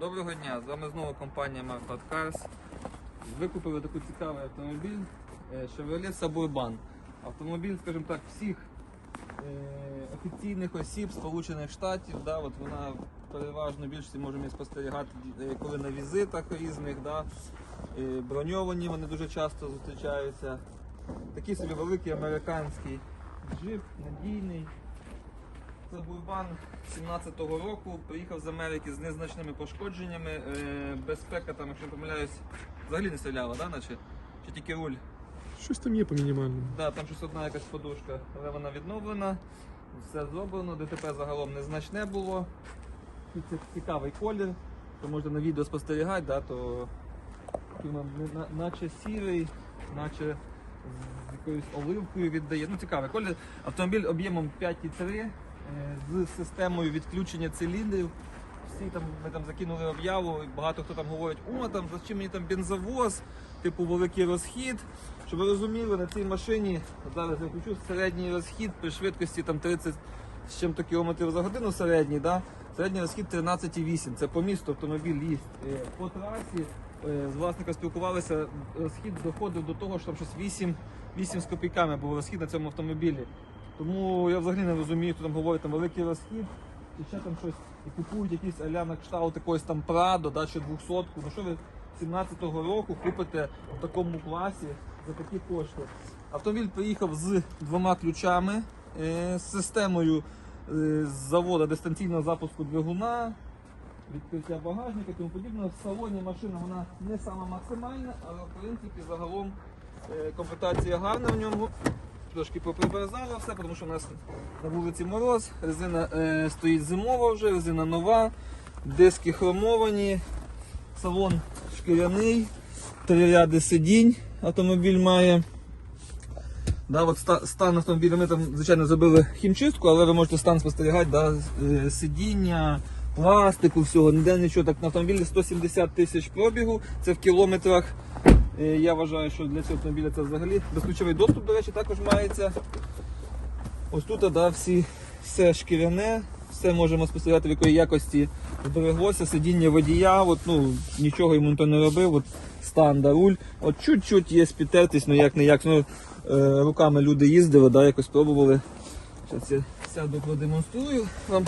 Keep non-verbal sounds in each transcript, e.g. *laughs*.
Доброго дня, з вами знову компанія Marfat Cars. Викупили такий цікавий автомобіль е, Chevrolet Suburban. Автомобіль, скажімо так, всіх е, офіційних осіб Сполучених Штатів. Да, от вона переважно більшості можемо спостерігати, е, коли на візитах різних. Да, броньовані вони дуже часто зустрічаються. Такий собі великий американський джип, надійний. Це Бурбан 17-го року, приїхав з Америки з незначними пошкодженнями. Е, безпека там, якщо не помиляюсь, взагалі не стріляла, да, наче? Чи тільки руль? Щось там є по мінімальному. Да, там щось одна якась подушка, але вона відновлена, все зроблено, ДТП загалом незначне було. Тут це цікавий колір, то можна на відео спостерігати, да, то наче сірий, наче з якоюсь оливкою віддає. Ну, цікавий колір. Автомобіль об'ємом 5,3 е, з системою відключення циліндрів. Всі там ми там закинули об'яву, і багато хто там говорить, о, там за чим мені там бензовоз, типу великий розхід. Щоб ви розуміли, на цій машині зараз я включу середній розхід при швидкості там 30 з чим-то кілометрів за годину середній, да? середній розхід 13,8. Це по місту автомобіль їсть. Е, По трасі е, з власником спілкувалися, розхід доходив до того, що там щось 8, 8 з копійками був розхід на цьому автомобілі. Тому я взагалі не розумію, хто там говорить там великий розхід, і ще там щось і купують якісь аля на кшталт якогось там Прадо, да, чи 200 Ну що ви 17-го року купите в такому класі за такі кошти? Автомобіль приїхав з двома ключами, е, з системою е, з заводу дистанційного запуску двигуна, відкриття багажника тому подібне. В салоні машина вона не сама максимальна, але в принципі загалом е, комплектація гарна в ньому. Трошки поприберзало все, тому що у нас на вулиці мороз, резина е, стоїть зимова вже, резина нова, диски хромовані, салон шкіряний, три ряди сидінь автомобіль має. Да, от стан автомобіля ми там, звичайно, зробили хімчистку, але ви можете стан спостерігати, да, е, сидіння, пластику, всього, ніде нічого. Так на автомобілі 170 тисяч пробігу, це в кілометрах. Е, Я вважаю, що для цього автомобіля це взагалі безключовий доступ, до речі, також мається. Ось тут да, всі, все шкіряне, все можемо спостерігати, в якої якості збереглося, сидіння водія, от, ну, нічого йому ніхто не робив, от, стан, да, руль. От чуть-чуть є спітертись, ну як не як. Ну, е, руками люди їздили, да, якось пробували. Зараз я сяду, продемонструю вам.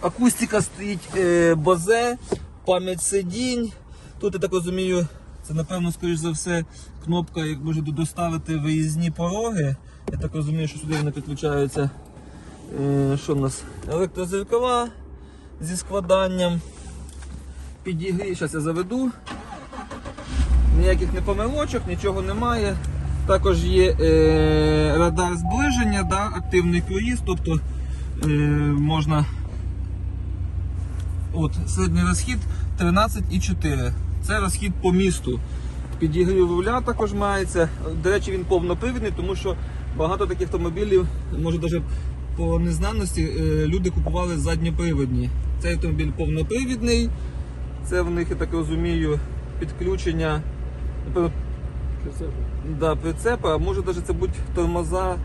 Акустика стоїть е, бозе, пам'ять сидінь. Тут я так розумію, це напевно, скоріш за все, кнопка, як може доставити виїзні пороги. Я так розумію, що сюди вони підключаються. Е, що в нас? Електрозеркала зі складанням. Підігрій, зараз я заведу. Ніяких не помилочок, нічого немає. Також є е, радар зближення, да, активний круїз, тобто е, можна. От, середній розхід 13,4. Це розхід по місту. Підігрів руля також мається. До речі, він повнопривідний, тому що багато таких автомобілів, може навіть по незнаності, е, люди купували задньопривідні. Цей автомобіль повнопривідний. Це в них, я так розумію, підключення. Напевно, Да, прицепа, а може навіть це бути тормоза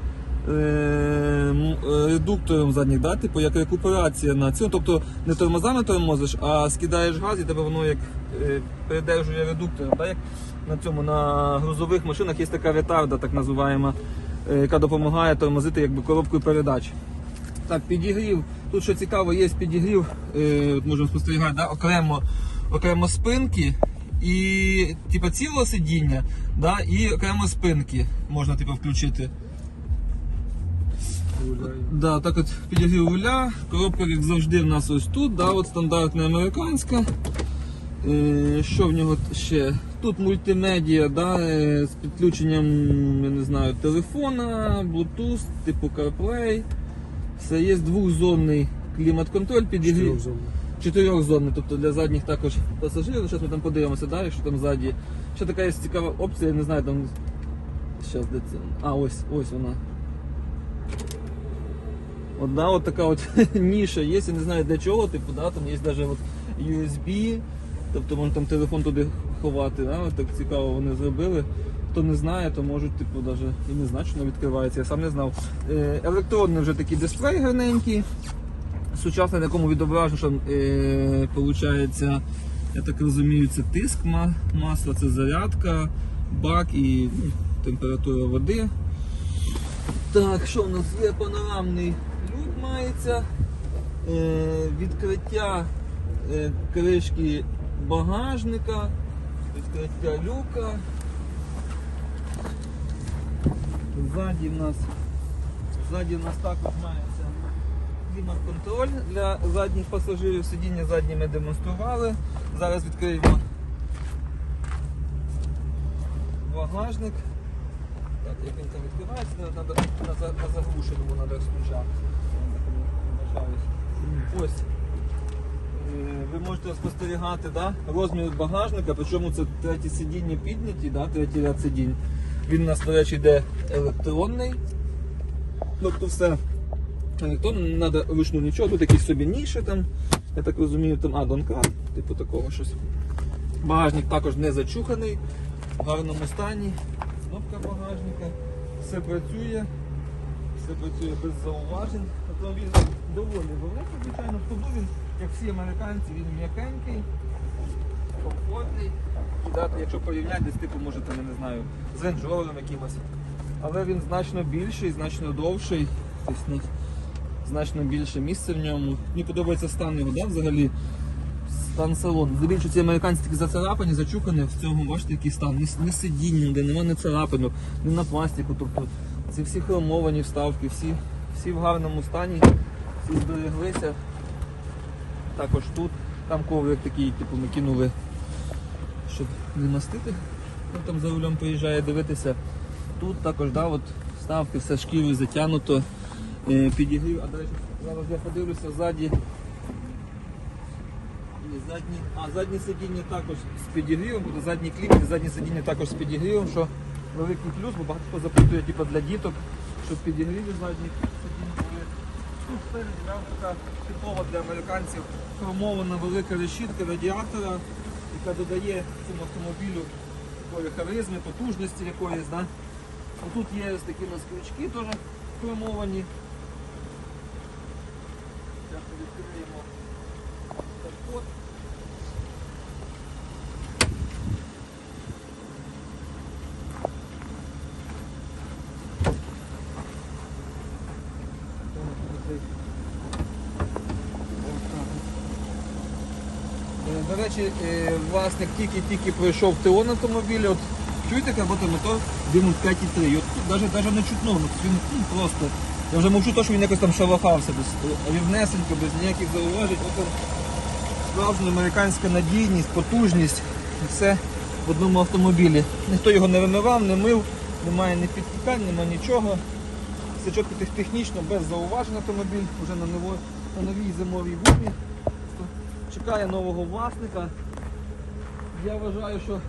редуктором задніх, да? типу як рекуперація на цьому. Тобто не тормозами тормозиш, а скидаєш газ і тебе воно як е, передержує редуктором. Да? Як на цьому на грузових машинах є така ретарда, так називаємо, е, яка допомагає тормозити якби коробкою передач. Так, підігрів. Тут що цікаво, є підігрів, е, можемо спостерігати, да? окремо, окремо спинки і типу, цілого сидіння, да? і окремо спинки можна типу, включити. Да, так от підігрів руля, коробка, як завжди, в нас ось тут, да, от стандартна американська. Е, що в нього ще? Тут мультимедіа да, е, з підключенням, я не знаю, телефона, Bluetooth, типу CarPlay. Все є двохзонний клімат-контроль, підігрів. Чотирьохзонний. Тобто для задніх також пасажирів. Зараз ми там подивимося, да, якщо там ззаді. Ще така є цікава опція, я не знаю, там. Щас, де це? А, ось, ось вона. Одна от така от *laughs* ніша є, я не знаю для чого, типу, да, там є навіть от USB, тобто можна там телефон туди ховати, да, так цікаво вони зробили. Хто не знає, то можуть, типу, навіть і не знати, що воно відкривається, я сам не знав. Е, електронний вже такий дисплей гарненький, сучасний, на якому відображено, що е, виходить, Я так розумію, це тиск масла, це зарядка, бак і ну, температура води. Так, що в нас є панорамний люк мається, е, відкриття е, кришки багажника, відкриття люка. Ззаді в нас, ззаді в нас також мається клімат-контроль для задніх пасажирів. Сидіння задні ми демонстрували. Зараз відкриємо багажник. Так, як він там відкривається, треба на, за- на заглушеному треба розключати. Е, Ви можете спостерігати да? розмір багажника, причому це треті сидіння підняті, да? третій ряд сидінь. Він у нас, до речі, йде електронний. Тобто все електронно, не треба вручну нічого, тут якісь собі ніші там, я так розумію, там, а, донкрат, типу такого щось. Багажник також не зачуханий, в гарному стані. Кнопка багажника, все працює, все працює без зауважень. Автомобіль доволі великий, звичайно, в ходу він, як всі американці, він м'якенький, комфортний. І дати, якщо порівняти, десь типу, може там, я не знаю, з Range якимось. Але він значно більший, значно довший. Тобто, ну, значно більше місця в ньому. Мені подобається стан його, да, взагалі. Стан салону. Здебільшого ці американці такі зацарапані, зачухані, в цьому бачите, який стан. Ні, ні сидіння, де нема не царапинок, ні на пластику. Тобто ці всі хромовані вставки, всі, всі в гарному стані, всі збереглися. Також тут, там коврик такий, типу, ми кинули, щоб не мастити. Ну, там за рулем поїжджає дивитися. Тут також да, от, вставки, все шкірою затягнуто. Е, підігрів, а речі, зараз я подивлюся ззаді. Задні, а задні сидіння також з підігрівом, буде задній кліп, задні сидіння також з підігрівом, що великий плюс, бо багато хто запитує типу, для діток, щоб підігріві задні сидіння. Тут спереді така типова для американців хромована велика решітка радіатора, яка додає цьому автомобілю такої харизми, потужності якоїсь. Да? Тут є ось такі нас теж хромовані. Зараз відкриємо капот. Е, До речі, е, власник тільки-тільки пройшов ТО на автомобілі. От чуєте, як будто мотор димуть 5,3. От тут навіть, не чутно, ну, він ну, просто. Я вже мовчу те, що він якось там шалахався, рівнесенько, без ніяких зауважень. От справжня американська надійність, потужність. Все в одному автомобілі. Ніхто його не вимивав, не мив, немає ні підтікань, немає нічого. Все чітко технічно, без зауважень автомобіль, вже на новій зимовій гумі. Чекає нового власника. Я вважаю, що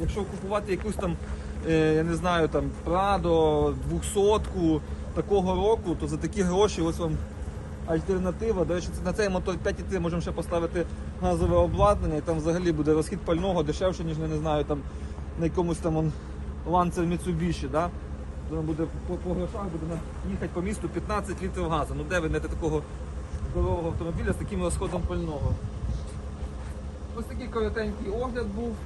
якщо купувати якусь там, е, я не знаю, там Прадо, 200 такого року, то за такі гроші ось вам альтернатива. До речі, на цей мотор 5,3 можемо ще поставити газове обладнання, і там взагалі буде розхід пального дешевше, ніж не знаю, там на якомусь там ланцер Mitsubishi, да? Воно буде по, по грошах буде їхати по місту 15 літрів газу. Ну де ви знайдете такого здорового автомобіля з таким розходом пального? Ось такий коротенький огляд був.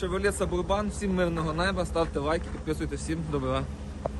Chevrolet Suburban. Всім мирного неба, ставте лайки, підписуйтесь, всім добра.